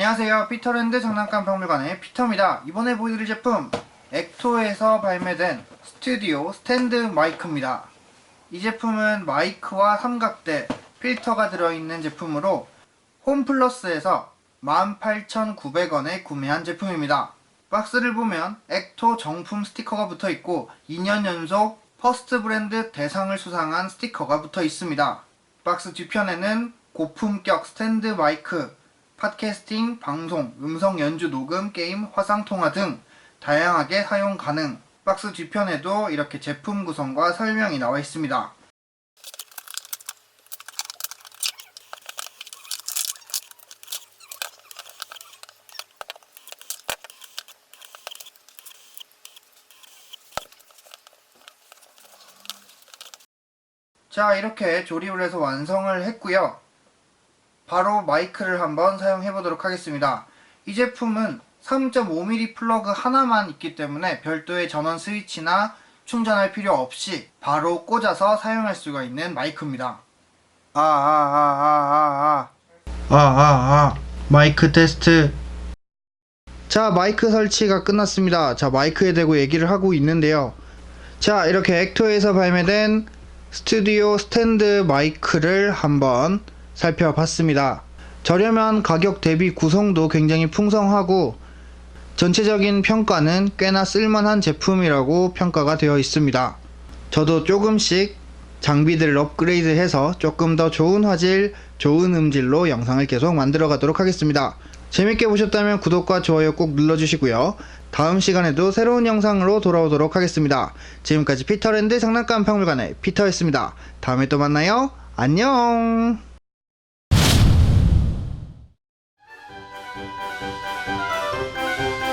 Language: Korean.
안녕하세요. 피터랜드 장난감 박물관의 피터입니다. 이번에 보여드릴 제품 엑토에서 발매된 스튜디오 스탠드 마이크입니다. 이 제품은 마이크와 삼각대, 필터가 들어있는 제품으로 홈플러스에서 18,900원에 구매한 제품입니다. 박스를 보면 엑토 정품 스티커가 붙어 있고 2년 연속 퍼스트 브랜드 대상을 수상한 스티커가 붙어 있습니다. 박스 뒤편에는 고품격 스탠드 마이크, 팟캐스팅, 방송, 음성 연주 녹음, 게임, 화상 통화 등 다양하게 사용 가능. 박스 뒤편에도 이렇게 제품 구성과 설명이 나와 있습니다. 자, 이렇게 조립을 해서 완성을 했고요. 바로 마이크를 한번 사용해 보도록 하겠습니다. 이 제품은 3.5mm 플러그 하나만 있기 때문에 별도의 전원 스위치나 충전할 필요 없이 바로 꽂아서 사용할 수가 있는 마이크입니다. 아, 아, 아, 아, 아, 아. 아, 아, 아. 마이크 테스트. 자, 마이크 설치가 끝났습니다. 자, 마이크에 대고 얘기를 하고 있는데요. 자, 이렇게 엑토에서 발매된 스튜디오 스탠드 마이크를 한번 살펴봤습니다. 저렴한 가격 대비 구성도 굉장히 풍성하고 전체적인 평가는 꽤나 쓸만한 제품이라고 평가가 되어 있습니다. 저도 조금씩 장비들을 업그레이드해서 조금 더 좋은 화질, 좋은 음질로 영상을 계속 만들어 가도록 하겠습니다. 재밌게 보셨다면 구독과 좋아요 꼭 눌러주시고요. 다음 시간에도 새로운 영상으로 돌아오도록 하겠습니다. 지금까지 피터랜드 장난감 박물관의 피터였습니다. 다음에 또 만나요. 안녕! Thank you.